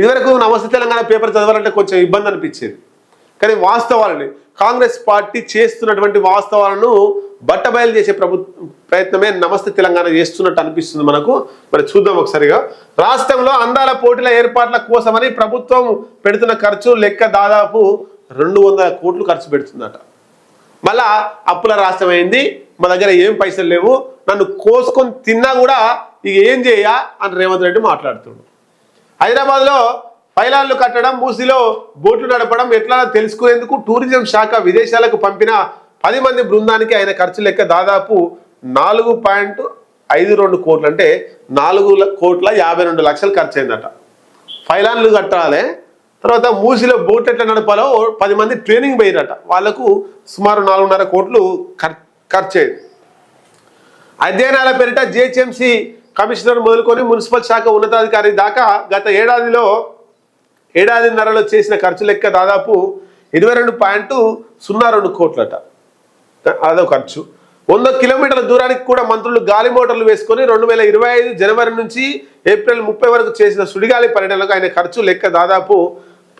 ఇదివరకు నమస్తే తెలంగాణ పేపర్ చదవాలంటే కొంచెం ఇబ్బంది అనిపించేది. కానీ వాస్తవాలని కాంగ్రెస్ పార్టీ చేస్తున్నటువంటి వాస్తవాలను బట్టబయలు చేసే ప్రభు ప్రయత్నమే నమస్తే తెలంగాణ చేస్తున్నట్టు అనిపిస్తుంది మనకు. మరి చూద్దాం ఒకసారిగా. రాష్ట్రంలో అందాల పోటీల ఏర్పాట్ల కోసమని ప్రభుత్వం పెడుతున్న ఖర్చు లెక్క దాదాపు రెండు వందల కోట్లు ఖర్చు పెడుతుందట. మళ్ళా అప్పుల రాష్ట్రం అయింది మా దగ్గర ఏం పైసలు లేవు నన్ను కోసుకొని తిన్నా కూడా ఇక ఏం చేయ అని రేవంత్ రెడ్డి మాట్లాడుతున్నాడు హైదరాబాద్లో పైలాన్లు కట్టడం మూసిలో బోట్లు నడపడం ఎట్లా తెలుసుకునేందుకు టూరిజం శాఖ విదేశాలకు పంపిన పది మంది బృందానికి ఆయన ఖర్చు లెక్క దాదాపు నాలుగు పాయింట్ ఐదు రెండు కోట్లు అంటే నాలుగు కోట్ల యాభై రెండు లక్షలు ఖర్చు అయిందట పైలాన్లు కట్టాలి. తర్వాత మూసిలో బోట్ ఎట్లా నడపాలో పది మంది ట్రైనింగ్ పోయిరట. వాళ్ళకు సుమారు నాలుగున్నర కోట్లు ఖర్చు అయింది అధ్యయనాల పేరిట జిహెచ్ఎంసి కమిషనర్ మొదలుకొని మున్సిపల్ శాఖ ఉన్నతాధికారి దాకా గత ఏడాదిలో ఏడాదిన్నరలో చేసిన ఖర్చు లెక్క దాదాపు ఇరవై రెండు పాయింట్ సున్నా రెండు కోట్లట. అదో ఖర్చు. వంద కిలోమీటర్ల దూరానికి కూడా మంత్రులు గాలి మోటార్లు వేసుకొని రెండు వేల ఇరవై ఐదు జనవరి నుంచి ఏప్రిల్ ముప్పై వరకు చేసిన సుడిగాలి పర్యటనలకు ఆయన ఖర్చు లెక్క దాదాపు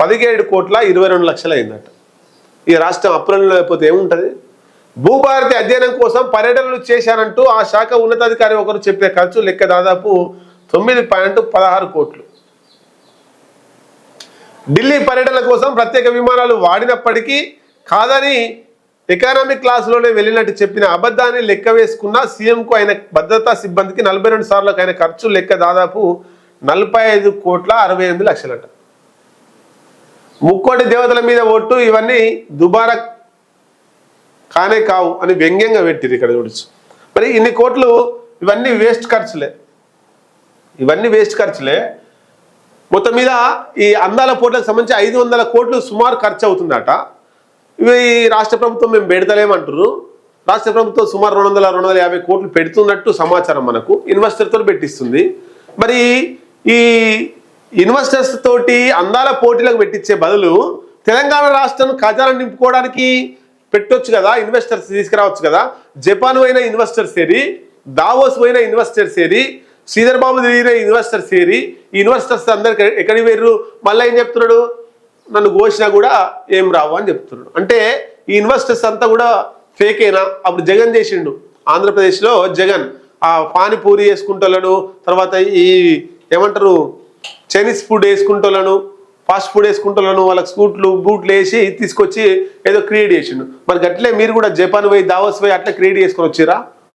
పదిహేడు కోట్ల ఇరవై రెండు లక్షలు అయిందట. ఈ రాష్ట్రం అప్రల్లో లేకపోతే ఏముంటుంది? భూభారతి అధ్యయనం కోసం పర్యటనలు చేశారంటూ ఆ శాఖ ఉన్నతాధికారి ఒకరు చెప్పిన ఖర్చు లెక్క దాదాపు తొమ్మిది పాయింట్ పదహారు కోట్లు. ఢిల్లీ పర్యటన కోసం ప్రత్యేక విమానాలు వాడినప్పటికీ కాదని ఎకానమిక్ క్లాసులోనే వెళ్ళినట్టు చెప్పిన అబద్ధాన్ని లెక్క వేసుకున్న సీఎంకు ఆయన భద్రతా సిబ్బందికి నలభై రెండు సార్లకు ఆయన ఖర్చు లెక్క దాదాపు నలభై ఐదు కోట్ల అరవై ఎనిమిది లక్షలట. ముక్కోటి దేవతల మీద ఒట్టు ఇవన్నీ దుబారా కానే కావు అని వ్యంగ్యంగా పెట్టిరు ఇక్కడ చూడొచ్చు. మరి ఇన్ని కోట్లు ఇవన్నీ వేస్ట్ ఖర్చులే. ఇవన్నీ వేస్ట్ ఖర్చులే. మొత్తం మీద ఈ అందాల పోట్లకు సంబంధించి ఐదు వందల కోట్లు సుమారు ఖర్చు అవుతుందట. ఇవి రాష్ట్ర ప్రభుత్వం మేము పెడతలేమంటారు రాష్ట్ర ప్రభుత్వం సుమారు రెండు వందల రెండు వందల యాభై కోట్లు పెడుతున్నట్టు సమాచారం మనకు. ఇన్వెస్టర్తో పెట్టిస్తుంది. మరి ఈ ఇన్వెస్టర్స్ తోటి అందాల పోటీలకు పెట్టించే బదులు తెలంగాణ రాష్ట్రం ఖజానా నింపుకోవడానికి పెట్టొచ్చు కదా ఇన్వెస్టర్స్ తీసుకురావచ్చు కదా. జపాన్ పోయిన ఇన్వెస్టర్స్ ఏరి దావోస్ పోయిన ఇన్వెస్టర్స్ ఏరి శ్రీధర్ బాబు తిరిగిన ఇన్వెస్టర్స్ ఏరి ఈ ఇన్వెస్టర్స్ అందరికి ఎక్కడికి వేర్రు మళ్ళీ ఏం చెప్తున్నాడు? నన్ను కోసినా కూడా ఏం రావు అని చెప్తున్నాడు. అంటే ఈ ఇన్వెస్టర్స్ అంతా కూడా ఫేకేనా అప్పుడు జగన్ చేసిండు. ఆంధ్రప్రదేశ్లో జగన్ ఆ పానీపూరి వేసుకుంటోళ్ళను తర్వాత ఈ ఏమంటారు చైనీస్ ఫుడ్ వేసుకుంటోళ్ళను ఫాస్ట్ ఫుడ్ వేసుకుంటున్నాను వాళ్ళకి స్కూట్లు బూట్లు వేసి తీసుకొచ్చి ఏదో క్రియేట్ చేసిండు. మరి గట్లే మీరు కూడా జపాన్ పోయి దావోస్ పోయి అట్లా క్రియేట్ చేసుకొని వచ్చిరా